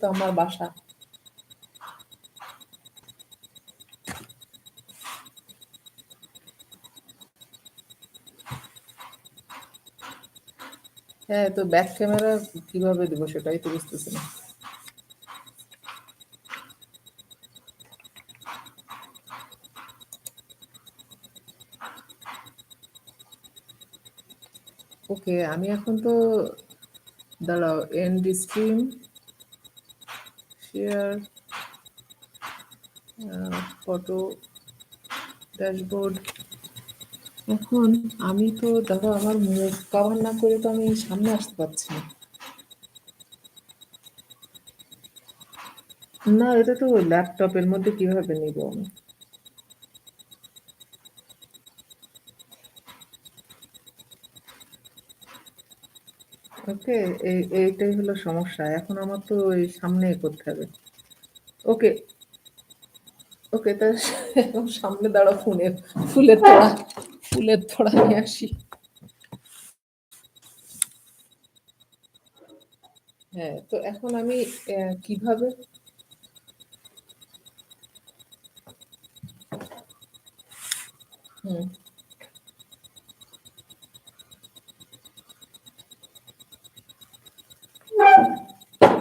তো আমার বাসা। হ্যাঁ তো ব্যাক ক্যামেরা কীভাবে দেবো সেটাই তো বুঝতেছি না। ওকে আমি এখন তো, দাঁড়াও end stream share photo dashboard এখন আমি তো, দেখো, আমার মুখ কভার না করে তো আমি সামনে আসতে পারছি না। না, এটা তো ল্যাপটপের মধ্যে কীভাবে নিব আমি? ওকে এই এইটাই হলো সমস্যা। এখন আমার তো এই সামনে করতে হবে। ওকে ওকে, তা এখন সামনে দাঁড়া ফোনের ফুলের তোড়া ফুলের তোড়া নিয়ে আসি। হ্যাঁ তো এখন আমি কীভাবে? হুম।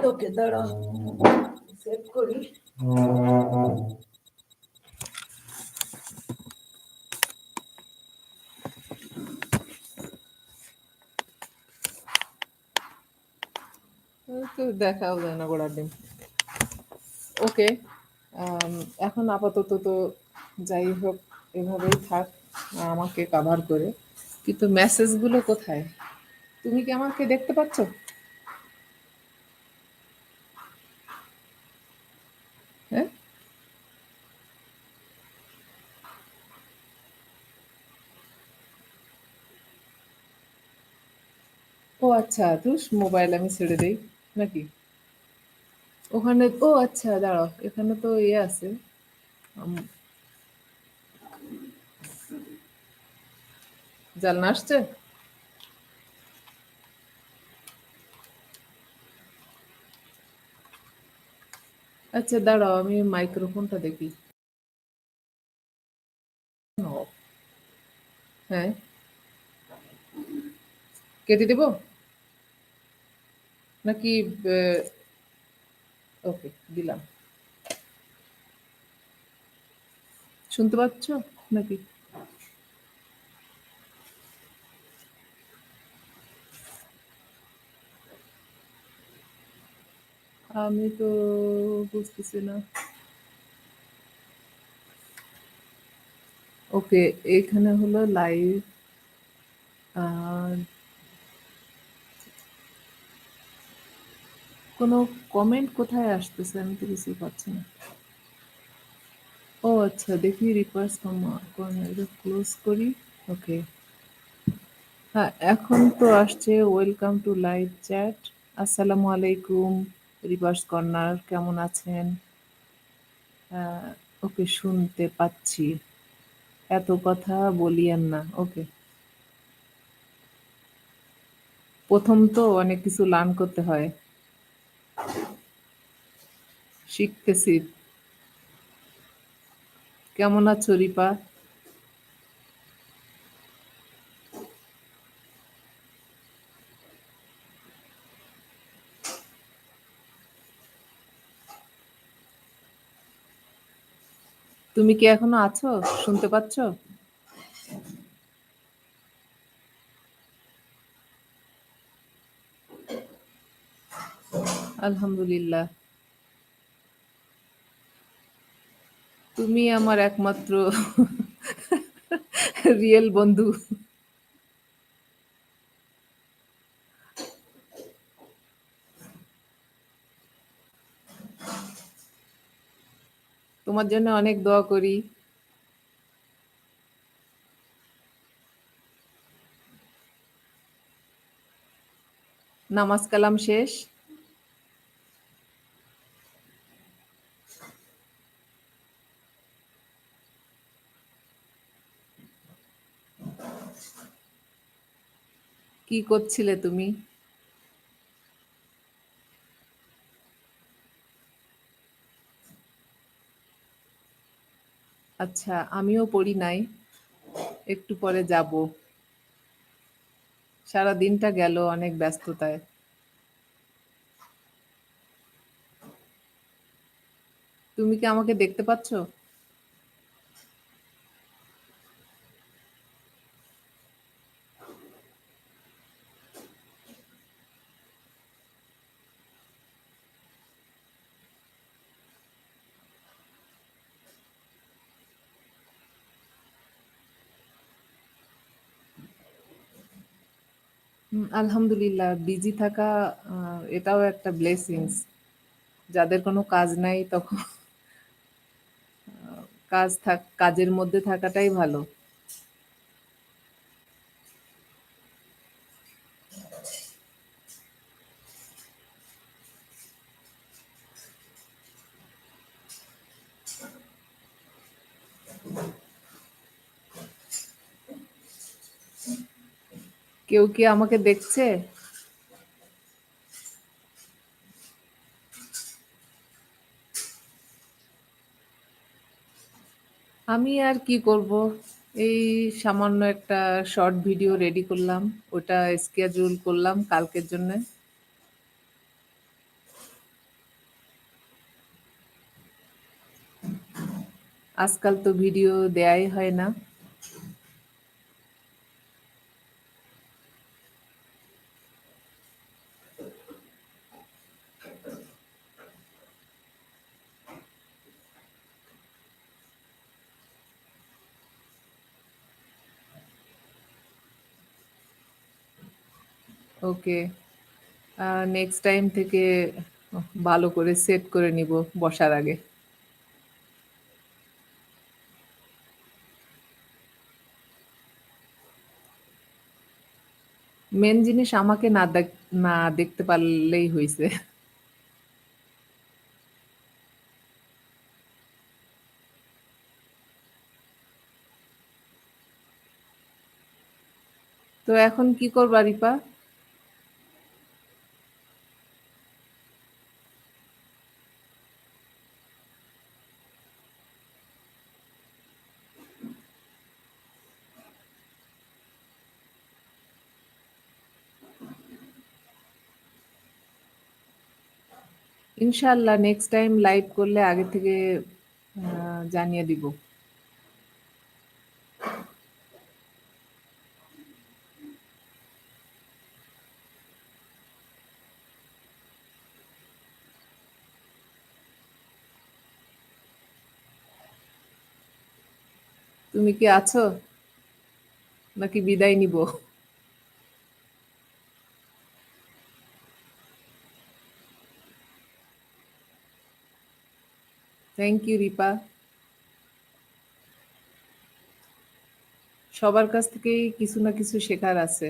ওকে দেখাও যায় না গোড়ার ডিম। ওকে এখন আপাতত তো যাই হোক, এভাবেই থাক, আমাকে কাভার করে। কিন্তু মেসেজগুলো কোথায়? তুমি কি আমাকে দেখতে পাচ্ছ হ্যাঁ ও আচ্ছা তুই মোবাইল আমি ছেড়ে দেই, নাকি? ওখানে, ও আচ্ছা দাঁড়াও, এখানে তো ইয়ে আছে। জানলা আসছে? আচ্ছা দাঁড়াও, আমি মাইক্রোফোনটা দেখি। হ্যাঁ। কেটে দেবো? নাকি ওকে, দিলাম। শুনতে পাচ্ছ নাকি? আমি তো বুঝতেছি না। ওকে, এখানে হলো লাইভ আর কোনো কমেন্ট কোথায় আসতেছে? আমি তো কিছুই পাচ্ছি না। ও আচ্ছা দেখি রিকোয়েস্ট কর্নার ক্লোজ করি। ওকে হ্যাঁ এখন তো আসছে। ওয়েলকাম টু লাইভ চ্যাট আসসালামু আলাইকুম রিভার্স কর্নার কেমন আছেন? ওকে শুনতে পাচ্ছি। এত কথা বলিয়েন না। ওকে প্রথম তো অনেক কিছু লার্ন করতে হয়। শিখতেছি। কেমন আছো রিপা? তুমি কি এখনও আছো? শুনতে পাচ্ছ? আলহামদুলিল্লাহ। তুমি আমার একমাত্র রিয়েল বন্ধু। তোমার জন্য অনেক দোয়া করি। নামাজ কালাম শেষ। কি করছিলে তুমি? আচ্ছা আমিও পড়ি নাই। একটু পরে যাব। সারা দিনটা গেল অনেক ব্যস্ততায়। তুমি কি আমাকে দেখতে পাচ্ছ? হুম, আলহামদুলিল্লাহ বিজি থাকা এটাও একটা ব্লেসিংস। যাদের কোনো কাজ নাই তখন কাজ থাক কাজের মধ্যে থাকাটাই ভালো। কেউ কি আমাকে দেখছে? আমি আর কি করব? এই সামান্য একটা শর্ট ভিডিও রেডি করলাম। ওটা schedule করলাম কালকের জন্যে। আজকাল তো ভিডিও দেয়াই হয় না। ওকে। নেক্সট টাইম থেকে ভালো করে সেট করে নিব বসার আগে। মেন জিনিস আমাকে না দেক না দেখতে পারলেই হয়েছে তো এখন কি করবা রিপা? ইনশাআল্লাহ নেক্সট টাইম লাইভ করলে আগে থেকে জানিয়ে দিব। তুমি কি আছো? নাকি বিদায় নিব? Thank you Ripa. সবার কাছ থেকেই কিছু না কিছু শেখার আছে।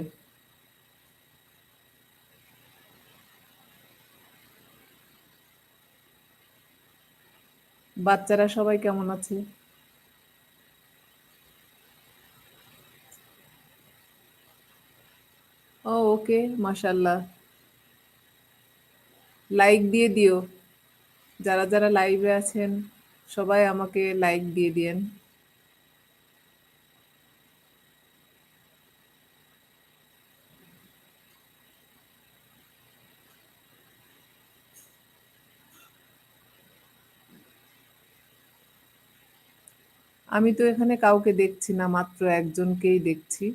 বাচ্চারা সবাই কেমন আছে? ও ওকে, মাশাআল্লাহ। লাইক দিয়ে দিও। যারা, যারা লাইভে আছেন সবাই আমাকে লাইক দিয়ে দিয়েন। আমি তো এখানে কাউকে দেখছি না। মাত্র একজনকেই দেখছি।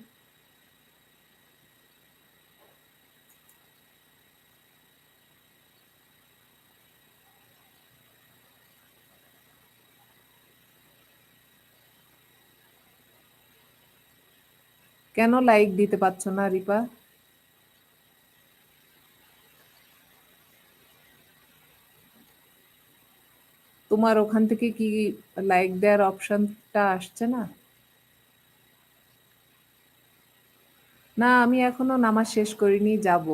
কেন লাইক দিতে পারছ না রিপা? তোমার ওখান থেকে কি লাইক দেওয়ার অপশনটা আসছে না? না, আমি এখনও নামাজ শেষ করিনি, যাব।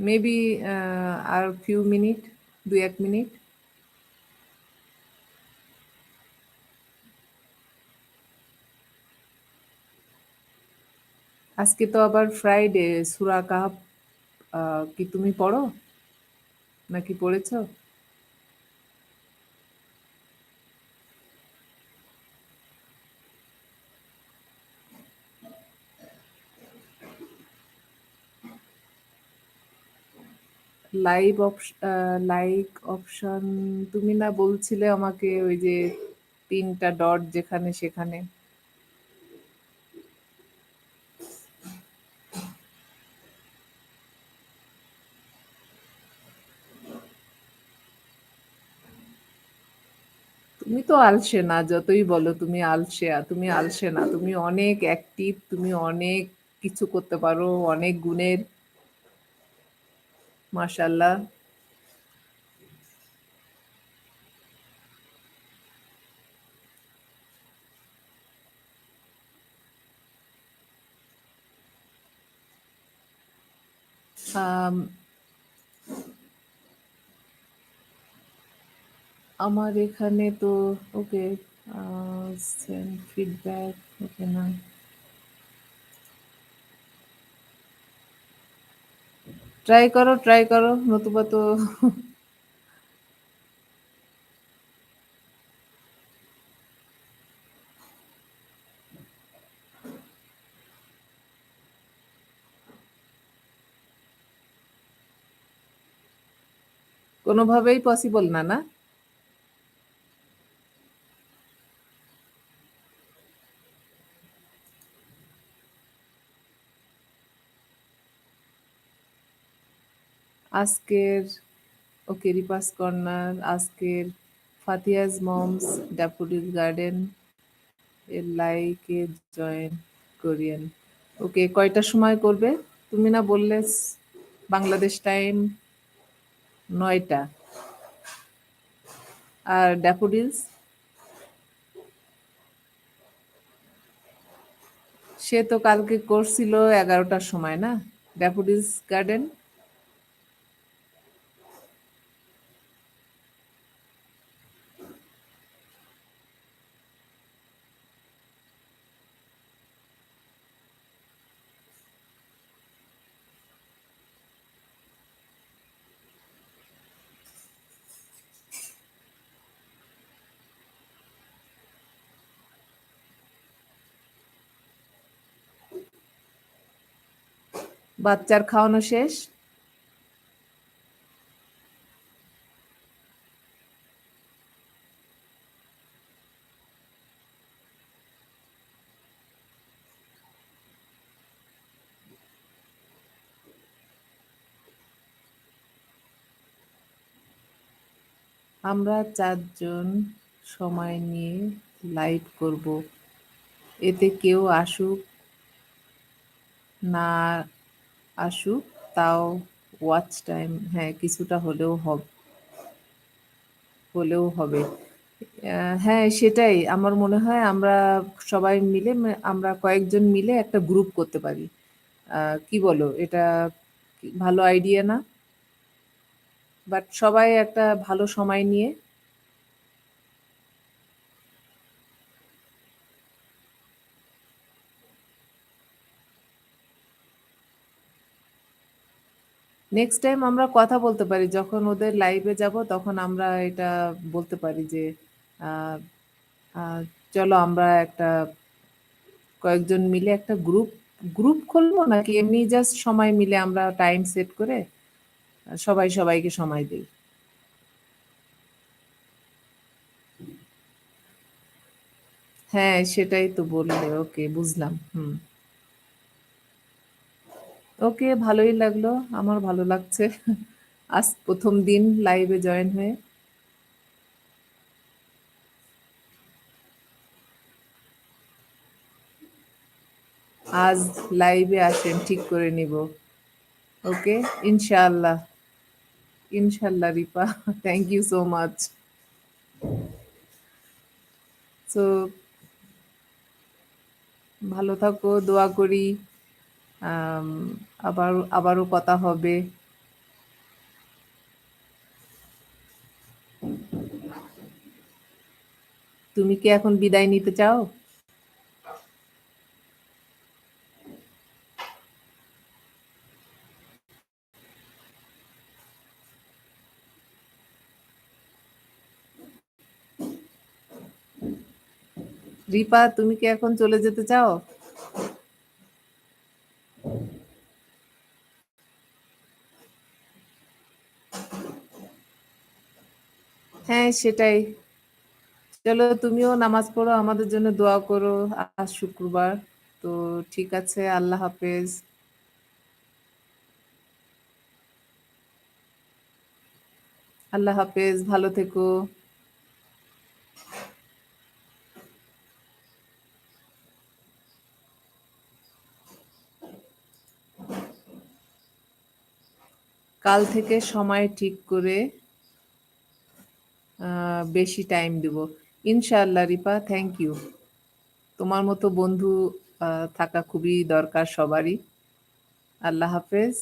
মেবি আর ফিউ মিনিট, ২-১ মিনিট। আজকে তো আবার ফ্রাইডে সুরা কাহাব কি তুমি পড়ো? নাকি পড়েছ? লাইভ লাইক অপশন তুমি না বলছিলে আমাকে ওই যে তিনটা ডট যেখানে সেখানে। তো আলসে না যতই বলো তুমি আলসে তুমি আলসে না তুমি অনেক অ্যাক্টিভ তুমি অনেক কিছু করতে পারো অনেক গুণের। মাশাল্লাহ আম, আমার এখানে তো, ওকে ফিডব্যাক ওকে না। ট্রাই করো ট্রাই করো, নতুবা তো কোনোভাবেই পসিবল না না? আজকের, ওকে রিপাস কর্নার, আজকের ফাতিয়াজ মমস, ড্যাফোডিল গার্ডেন এর লাইকে জয়েন করিয়েন। ওকে কয়টার সময় করবে? তুমি না বললে বাংলাদেশ টাইম নয়টা। আর ড্যাফোডিলস? সে তো কালকে করছিল এগারোটার সময় না? Daffodils Garden? বাচ্চার খাওয়ানো শেষ? আমরা চারজন সময় নিয়ে লাইভ করব। এতে কেউ আসুক না আসুক, তাও ওয়াচ টাইম হ্যাঁ কিছুটা হলেও হবে হলেও হবে। হ্যাঁ সেটাই। আমার মনে হয় আমরা সবাই মিলে আমরা কয়েকজন মিলে একটা গ্রুপ করতে পারি। কি বলো? এটা ভালো আইডিয়া না? বাট সবাই একটা ভালো সময় নিয়ে নেক্সট টাইম আমরা কথা বলতে পারি। যখন ওদের লাইভে যাব, তখন আমরা এটা বলতে পারি যে চলো আমরা একটা কয়েকজন মিলে একটা গ্রুপ গ্রুপ খুলবো নাকি এমনি জাস্ট সময় মিলে আমরা টাইম সেট করে সবাই সবাইকে সময় দিই? হ্যাঁ সেটাই তো বললে ওকে বুঝলাম, হুম। ওকে ভালোই লাগল, আমার ভালো লাগছে। আজ প্রথম দিন লাইভে জয়েন হয়ে। আজ লাইভে আসেন, ঠিক করে নিব। ওকে, ইনশাআল্লাহ। ইনশাআল্লাহ, Ripa thank you so much so ভালো থাকো, দোয়া করি। আবার, আবারও কথা হবে। তুমি কি এখন বিদায় নিতে চাও? রিপা, তুমি কি এখন চলে যেতে চাও হ্যাঁ সেটাই। চলো তুমিও নামাজ পড়ো, আমাদের জন্য দোয়া করো। আজ শুক্রবার, তো ঠিক আছে, আল্লাহ হাফেজ। আল্লাহ হাফেজ, ভালো থেকো। কাল থেকে সময় ঠিক করে বেশি টাইম দিব। ইনশাআল্লাহ, রিপা থ্যাংক ইউ তোমার মতো বন্ধু থাকা খুবই দরকার সবারই। আল্লাহ হাফেজ।